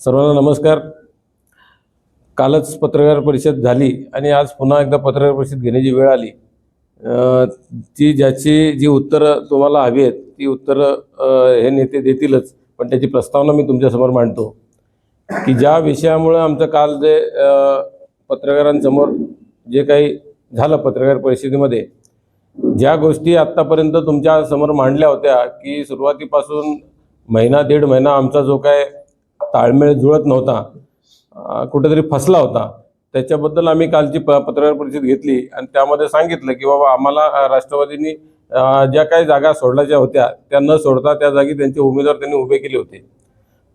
सर्वांना नमस्कार. कालच पत्रकार परिषद झाली आणि आज पुन्हा एकदा पत्रकार परिषद घेण्याची वेळ आली. ती ज्याची जी उत्तरं तुम्हाला हवी आहेत ती उत्तरं हे नेते देतीलच पण त्याची प्रस्तावना मी तुमच्यासमोर मांडतो. की ज्या विषयामुळं आमचं काल जे पत्रकारांसमोर जे काही झालं पत्रकार परिषदेमध्ये ज्या गोष्टी आत्तापर्यंत तुमच्यासमोर मांडल्या होत्या की सुरुवातीपासून महिना दीड महिना आमचा जो काय ताळमेळ जुळत नव्हता. कुठेतरी फसला होता. त्याच्याबद्दल आम्ही कालची प पत्रकार परिषद घेतली आणि त्यामध्ये सांगितलं की बाबा आम्हाला राष्ट्रवादीनी ज्या काही जागा सोडल्याच्या होत्या त्या न सोडता त्या जागी त्यांचे उमेदवार त्यांनी उभे केले होते.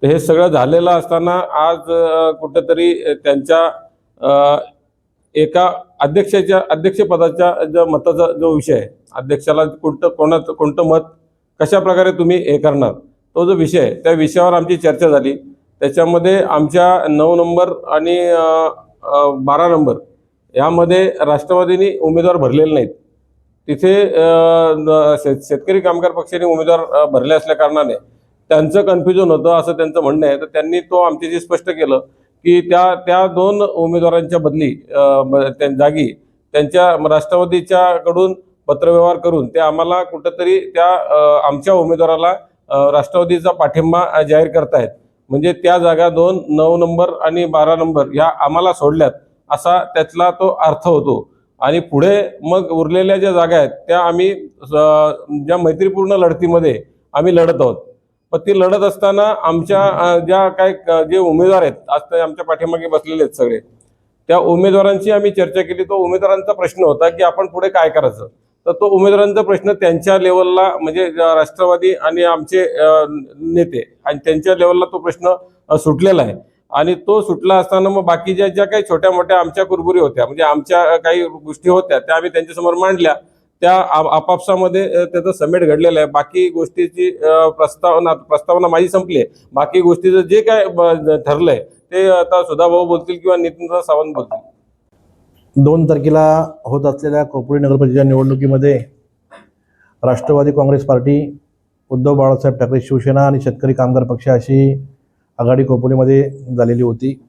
तर हे सगळं झालेलं असताना आज कुठेतरी त्यांच्या एका अध्यक्षाच्या अध्यक्षपदाच्या जो मताचा जो विषय आहे अध्यक्षाला कोणतं कोणाचं कोणतं मत कशा प्रकारे तुम्ही हे करणार तो जो विषय त्या विषयावर आमची चर्चा झाली. त्याच्यामध्ये आमच्या नऊ नंबर आणि बारा नंबर यामध्ये राष्ट्रवादीने उमेदवार भरलेले नाहीत. तिथे शेत- शेतकरी कामगार पक्षाने उमेदवार भरले असल्या कारणाने त्यांचं कन्फ्युजन होतं असं त्यांचं म्हणणं आहे. तर त्यांनी तो आमच्याशी स्पष्ट केलं की त्या त्या दोन उमेदवारांच्या बदली त्या जागी त्यांच्या राष्ट्रवादीच्याकडून पत्रव्यवहार करून ते आम्हाला कुठंतरी त्या आमच्या उमेदवाराला राष्ट्रवादीचा पाठिंबा जाहीर करतायत म्हणजे त्या जागा दोन नऊ नंबर आणि बारा नंबर ह्या आम्हाला सोडल्यात असा त्यातला तो अर्थ होतो. आणि पुढे मग उरलेल्या ज्या जागा आहेत त्या आम्ही ज्या मैत्रीपूर्ण लढतीमध्ये आम्ही लढत आहोत. पण ती लढत असताना आमच्या ज्या काय क- जे उमेदवार आहेत आज ते आमच्या पाठीमागे बसलेले आहेत सगळे त्या उमेदवारांची आम्ही चर्चा केली. तो उमेदवारांचा प्रश्न होता की आपण पुढे काय करायचं? तर तो उमेदवारांचा प्रश्न त्यांच्या लेवलला म्हणजे राष्ट्रवादी आणि आमचे नेते आणि त्यांच्या लेवलला तो प्रश्न सुटलेला आहे. आणि तो सुटला असताना मग बाकीच्या ज्या काही छोट्या मोठ्या आमच्या कुरबुरी होत्या म्हणजे आमच्या काही गोष्टी होत्या त्या आम्ही त्यांच्यासमोर मांडल्या. त्या आपापसामध्ये त्याचं समेट घडलेलं आहे. बाकी गोष्टीची प्रस्तावना प्रस्तावना माझी संपली आहे. बाकी गोष्टीचं जे काय ठरलंय ते आता सुधाभाऊ बोलतील किंवा नितीन सावंत बोलतील. दोन तारखेला होत असलेल्या कोपरी नगरपरिषदेच्या निवडणुकीमध्ये राष्ट्रवादी काँग्रेस पार्टी उद्धव बाळासाहेब ठाकरे शिवसेना आणि शेतकरी कामगार पक्ष अशी आघाडी कोपोलीमध्ये झालेली होती.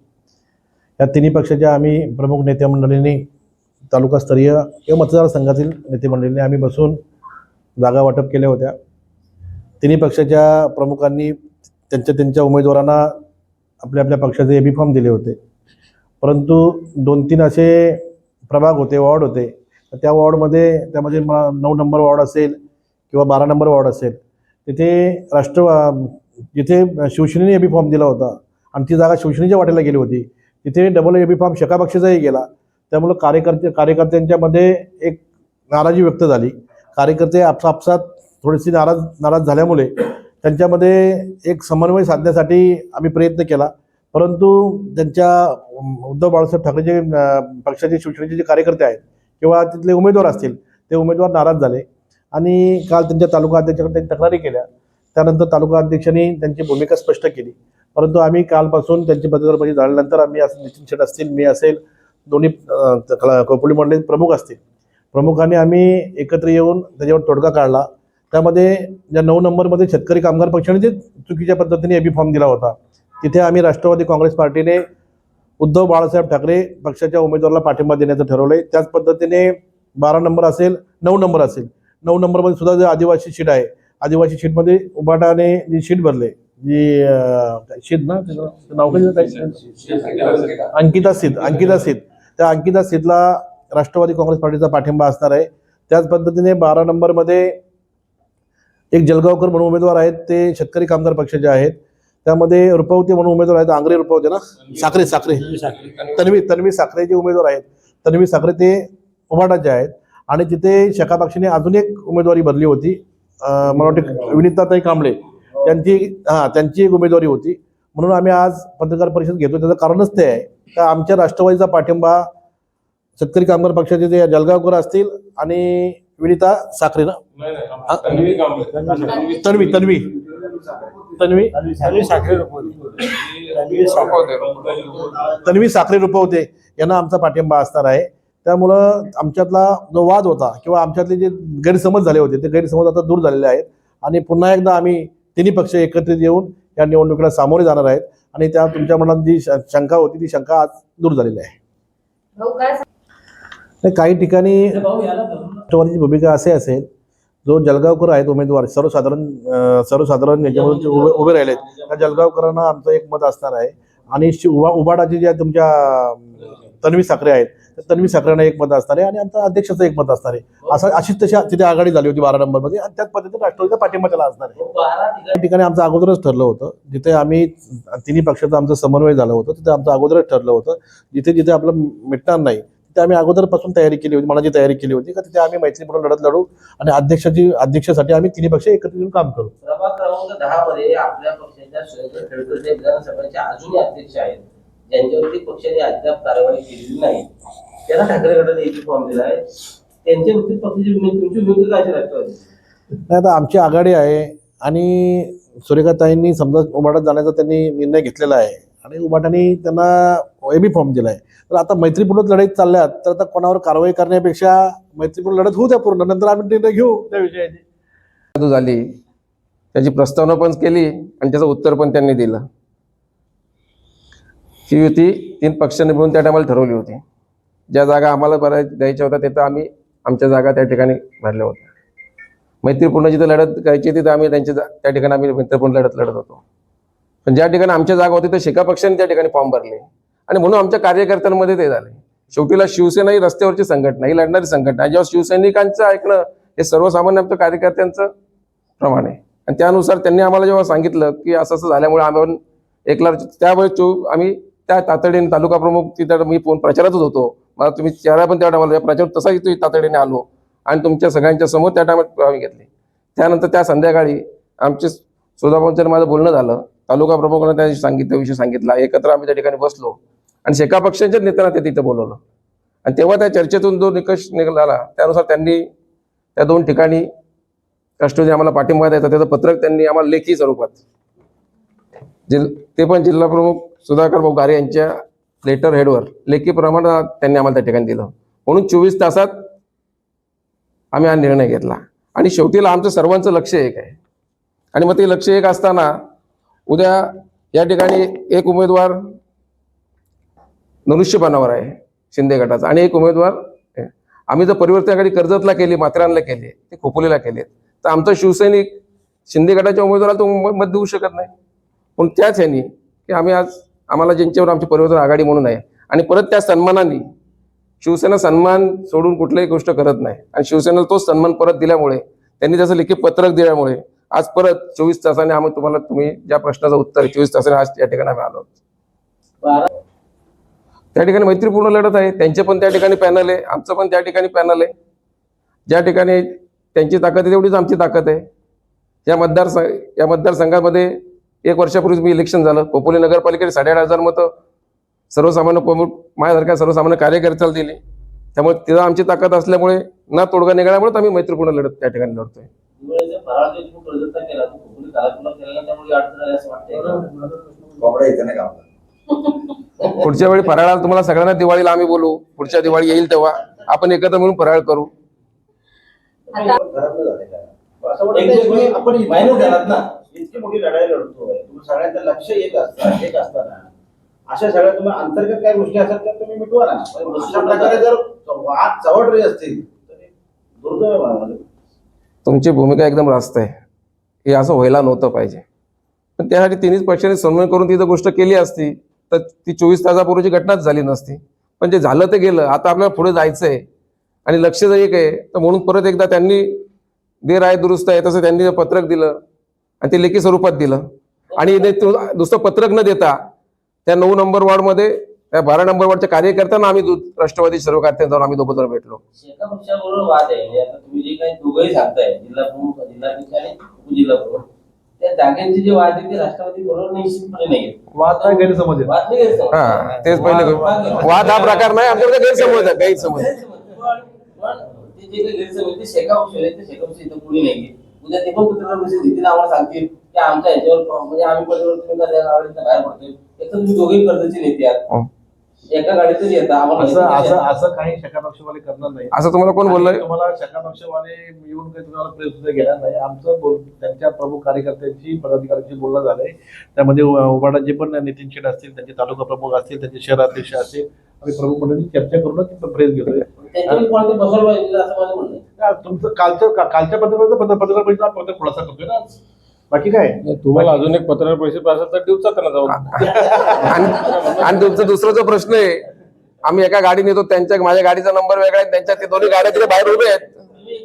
या तिन्ही पक्षाच्या आम्ही प्रमुख नेते मंडळींनी तालुकास्तरीय किंवा मतदारसंघातील नेते मंडळींनी आम्ही बसून जागा वाटप केल्या होत्या. तिन्ही पक्षाच्या प्रमुखांनी त्यांच्या त्यांच्या उमेदवारांना आपल्या आपल्या पक्षाचे एबी फॉर्म दिले होते. परंतु दोन तीन असे प्रभाग होते वॉर्ड होते. तर त्या वॉर्डमध्ये त्यामध्ये म- नऊ नंबर वॉर्ड असेल किंवा बारा नंबर वॉर्ड असेल तिथे राष्ट्र जिथे शिवसेनेने एबी फॉर्म दिला होता आणि ती जागा शिवसेनेच्या वाटेला गेली होती तिथे डबल एबी फॉर्म शकापक्षाचाही गेला. त्यामुळं कार्यकर्ते कार्यकर्त्यांच्यामध्ये एक नाराजी व्यक्त झाली. कार्यकर्ते आपसापसात थोडीशी नाराज नाराज झाल्यामुळे त्यांच्यामध्ये एक समन्वय साधण्यासाठी आम्ही प्रयत्न केला. परंतु त्यांच्या उद्धव बाळासाहेब ठाकरे जे पक्षाचे शिवसेनेचे जे कार्यकर्ते आहेत किंवा तिथले उमेदवार असतील ते उमेदवार नाराज झाले. आणि काल त्यांच्या तालुका अध्यक्षाकडे त्यांनी तक्रारी केल्या. त्यानंतर तालुका अध्यक्षांनी त्यांची भूमिका स्पष्ट केली. परंतु आम्ही कालपासून त्यांची पत्रकार झाल्यानंतर आम्ही असं नितीन शेठ असतील मी असेल दोन्ही अं, मंडळी प्रमुख असतील. प्रमुखांनी आम्ही एकत्र येऊन त्याच्यावर तोडगा काढला. त्यामध्ये ज्या नऊ नंबरमध्ये शेतकरी कामगार पक्षाने जे चुकीच्या पद्धतीने एबी फॉर्म दिला होता तिथे आम्ही राष्ट्रवादी काँग्रेस पार्टीने उद्धव बाळासाहेब ठाकरे पक्षाच्या उमेदवाराला पाठिंबा देण्याचं ठरवलंय. त्याच पद्धतीने बारा नंबर असेल नऊ नंबर असेल. नऊ नंबरमध्ये सुद्धा जे आदिवासी शीट आहे आदिवासी शीटमध्ये उबाटाने जी शीट भरले जी शीट ना नाव काय अंकिता सीत अंकिता सीत त्या अंकिता सीतला राष्ट्रवादी काँग्रेस पार्टीचा पाठिंबा असणार आहे. त्याच पद्धतीने बारा नंबरमध्ये एक जलगावकर म्हणून उमेदवार आहेत ते शेतकरी कामगार पक्षाचे आहेत त्यामध्ये रुपवते म्हणून उमेदवार आहेत. आंग्रे रुपवते ना? साखरे साखरे. तन्वी तन्वी साखरे जे उमेदवार आहेत तन्वी साखरे ते उभाटाचे आहेत आणि तिथे शका पक्षाने अजून एक उमेदवारी भरली होती. मला वाटते विनिताताई कांबळे. त्यांची हां त्यांची एक उमेदवारी होती. म्हणून आम्ही आज पत्रकार परिषद घेतो त्याचं कारणच ते आहे. का आमच्या राष्ट्रवादीचा पाठिंबा शेतकरी कामगार पक्षाचे जे जलगावकर असतील आणि विनिता साखरे ना? तन्वी. तन्वी. तन्वी? तन्वी तन्वी साखरे रुपवते यांना आमचा पाठिंबा असणार आहे. त्यामुळं आमच्यातला जो वाद होता किंवा आमच्यातले जे गैरसमज झाले होते ते गैरसमज आता दूर झालेले आहेत. आणि पुन्हा एकदा आम्ही तिन्ही पक्ष एकत्रित येऊन या निवडणुकीला सामोरे जाणार आहेत. आणि त्या तुमच्या मनात जी श- शंका होती ती शंका आज दूर झालेली आहे. भाऊ काय नाही, काही ठिकाणी राष्ट्रवादीची भूमिका असे असेल जो जलगावकर आहेत उमेदवार सर्वसाधारण सर्वसाधारण याच्यामध्ये उभे उभे राहिलेत त्या जलगावकरांना आमचं एक मत असणार आहे. आणि शि- उबा उबाडाचे ज्या तुमच्या तन्वी साखरे आहेत त्या तन्वी साखरेंना एक मत असणार आहे आणि आमचा अध्यक्षाचं एक मत असणार आहे. असं अशीच तशी तिथे आघाडी झाली होती बारा नंबरमध्ये आणि त्याच पद्धतीने राष्ट्रवादीचा पाठिंबा त्याला असणार आहे. त्या ठिकाणी आमचं अगोदरच ठरलं होतं जिथे आम्ही तिन्ही पक्षाचं आमचं समन्वय झालं होतं तिथे आमचं अगोदरच ठरलं होतं. जिथे जिथे आपलं मिटणार नाही तिथे आम्ही अगोदरपासून तयारी केली होती मनाची तयारी केली होती का तिथे आम्ही मैत्रीपूर्ण लढत लढू आणि अध्यक्षाची अध्यक्षासाठी आम्ही तिन्ही पक्ष एकत्र येऊन काम करू. प्रभाग क्रमांक दहा मध्ये आपल्या पक्षाच्या सुरेंद्र खेळकर जे विधानसभेचे अजूनही अध्यक्ष आहेत ज्यांच्यावरती पक्षाने अद्याप कारवाई केलेली नाही. त्यांना ठाकरे गटाने एक फॉर्म दिला आहे. त्यांच्या बाबतीत पक्षाची तुमची भूमिका काय असेल राष्ट्रवादी नाही आता आमची आघाडी आहे आणि सुरेखाताईंनी समजा उभाटात जाण्याचा त्यांनी निर्णय घेतलेला आहे. आणि उभाटाने त्यांना एबी फॉर्म दिला आहे तर आता मैत्रीपूर्ण लढाईत चालल्यात तर आता कोणावर कारवाई करण्यापेक्षा मैत्रीपूर्ण लढत होऊ द्या पूर्ण नंतर आम्ही निर्णय घेऊ. त्या विषयाची जो झाली. त्याची प्रस्तावना पण केली आणि त्याचं उत्तर पण त्यांनी दिलं. ही युती तीन पक्षांनी मिळून त्या टायमाला ठरवली होती. ज्या जागा आम्हाला भराय द्यायच्या होत्या तिथं आम्ही आमच्या जागा त्या ठिकाणी भरल्या होत्या. मैत्रीपूर्ण जिथं लढत करायची तिथं आम्ही त्यांच्या जा- त्या ठिकाणी आम्ही मैत्रीपूर्ण लढत लढत होतो. पण ज्या ठिकाणी आमच्या जागा होती तर शेका पक्षाने त्या ठिकाणी फॉर्म भरले. आणि म्हणून आमच्या कार्यकर्त्यांमध्ये ते झाले. शेवटीला शिवसेना ही रस्त्यावरची संघटना ही लढणारी संघटना. जेव्हा शिवसैनिकांचं ऐकणं हे सर्वसामान्य आमच्या कार्यकर्त्यांचं प्रमाण आहे. आणि त्यानुसार त्यांनी आम्हाला जेव्हा सांगितलं की असं असं झाल्यामुळे आम्ही एकला त्यावेळेस चो आम्ही त्या तातडीने तालुका प्रमुख तिथं मी फोन प्रचारातच होतो. मला तुम्ही चेहरा पण त्या टायमाला प्रचार तसाही तुम्ही तातडीने आलो. आणि तुमच्या सगळ्यांच्या समोर त्या टायमात आम्ही घेतले. त्यानंतर त्या संध्याकाळी आमचे सुधाभाऊंचं माझं बोलणं झालं. तालुका प्रमुखांना त्यांनी सांगितलं विषय सांगितला. एकत्र आम्ही त्या ठिकाणी बसलो आणि शेका पक्षांच्याच नेत्यांना ते तिथं बोलवलं. आणि तेव्हा त्या चर्चेतून जो निकष निघाला त्यानुसार त्यांनी त्या दोन ठिकाणी राष्ट्रवादी आम्हाला पाठिंबा द्यायचा. त्याचं पत्रक त्यांनी आम्हाला लेखी स्वरूपात. जिल ते पण जिल्हा प्रमुख सुधाकर भाऊ गारे यांच्या लेटर हेडवर लेखी प्रमाणात त्यांनी आम्हाला त्या ठिकाणी दिलं. म्हणून चोवीस तासात आम्ही हा निर्णय घेतला. आणि शेवटीला आमचं सर्वांचं लक्ष एक आहे. आणि मग ते लक्ष एक असताना उद्या या ठिकाणी एक उमेदवार धनुष्यबाणावर आहे शिंदे गटाचा. आणि एक उमेदवार आम्ही जर परिवर्तनाकडे कर्जतला केली माथेरानला केली ते खोपोलीला केले तर आमचा शिवसैनिक शिंदे गटाच्या उमेदवाराला तो म- मत देऊ शकत नाही. पण त्याच ह्यानी की आम्ही आज आम्हाला ज्यांच्यावर आमची परिवर्तन आघाडी म्हणून आहे आणि परत त्या सन्मानाने शिवसेना सन्मान सोडून कुठल्याही गोष्ट करत नाही. आणि शिवसेनेला तोच सन्मान परत दिल्यामुळे त्यांनी त्याचं लिखित पत्रक दिल्यामुळे आज परत चोवीस तासाने आम्ही तुम्हाला तुम्ही ज्या प्रश्नाचं उत्तर आहे चोवीस तासाने आज या ठिकाणी आम्ही आलो त्या ठिकाणी मैत्रीपूर्ण लढत आहे. त्यांचे पण त्या ठिकाणी पॅनल आहे. आमचं पण त्या ठिकाणी पॅनल आहे. ज्या ठिकाणी त्यांची ताकद आहे तेवढीच आमची ताकद आहे. या मतदार या मतदारसंघामध्ये एक वर्षापूर्वी मी इलेक्शन झालं. पोपोली नगरपालिकेने साडेआठ हजार मतं सर्वसामान्य कोम- माझ्यासारख्या सर्वसामान्य कार्यकर्त्याला दिली. त्यामुळे तिथं आमची ताकद असल्यामुळे ना तोडगा निघाल्यामुळे आम्ही मैत्रीपूर्ण लढत त्या ठिकाणी लढतोय. पुढच्या वेळी फराळाला तुम्हाला सगळ्यांना दिवाळीला आम्ही बोलू. पुढच्या दिवाळी येईल तेव्हा. आपण एकत्र मिळून फराळ करू. आपण मी माहिती झालात ना. इतकी मोठी लढाई लढतोय तुम्ही सगळ्यांचं लक्ष एक असतं एक असताना. अशा सगळ्या तुम्ही अंतर्गत काही गोष्टी असतात त्या तुम्ही मिटवा ना. पण अशा प्रकारे जर वाद चवडरी असतील तर दुर्दैव. तुमची भूमिका एकदम रास्त आहे. हे असं व्हायला नव्हतं पाहिजे. पण त्यासाठी तिन्ही पक्षांनी समन्वय करून ती जर गोष्ट केली असती तर ती चोवीस तासापूर्वीची घटनाच झाली नसती. पण जे झालं ते गेलं. आता आपल्याला पुढे जायचं आहे आणि लक्ष जर एक आहे. तर म्हणून परत एकदा त्यांनी देर आहे दुरुस्त आहे तसं त्यांनी पत्रक दिलं आणि ते लेखी स्वरूपात दिलं. आणि दुसरं पत्रक न देता त्या नऊ नंबर वॉर्डमध्ये त्या बारा नंबर वॉर्डच्या कार्यकर्त्यांना आम्ही राष्ट्रवादी सर्व कार्यकर्त्यांना जाऊन आम्ही दोघं भेटलो. शेका पक्षाबरोबर वाद आहे. म्हणजे. हा तेच पहिले वाद- हा प्रकार नाही आमच्याकडे गैरसमज आहे गैरसमज उद्या ते पण पत्रकार परिषद घेतील आम्हाला सांगतील की आमच्या ह्याच्यावर म्हणजे आम्ही परिवर्तन करायला आवडीतनं बाहेर पडतोय. एक तर तुम्ही दोघेही कर्जाचे नेते आहात. हो. एका येतात आम्हाला असं असं नाही. असं काही शकापक्षवाले करणार नाही. असं तुम्हाला कोण बोललंय? आणि तुम्हाला शकापक्षवाले येऊन काही तुम्हाला प्रेस सुद्धा घेणार नाही. आमचं बोल त्यांच्या प्रमुख कार्यकर्त्यांची पदाधिकाऱ्यांची बोलणं झालंय. त्यामध्ये उ- उबाडाचे पण नितीन शेठ असतील त्यांचे तालुका प्रमुख असतील त्यांचे शहराध्यक्ष असतील. आम्ही प्रमुख मंडळी चर्चा करूनच प्रेस घेतोय. त्यांच्यावर कोणाला बसवलं पाहिजे असं माझं म्हणणं आहे. का- तुमचं कालचं का- कालच्या पत्रकाचं पत्र पत्रकार परिषदेत आपण खुलासा करतोय ना. बाकी काय? तुम्हाला अजून एक पत्रकार परिषद असेल तर दिवसा त्यांना जाऊन. आणि तुमचा दुसरा जो प्रश्न आहे आम्ही एका गाडीने येतो त्यांच्या माझ्या गाडीचा नंबर वेगळा आहे त्यांच्या ते दोन्ही गाड्या तिथे बाहेर उभे आहेत.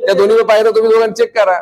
त्या दोन्ही पाहिजे तुम्ही दोघांनी चेक करा.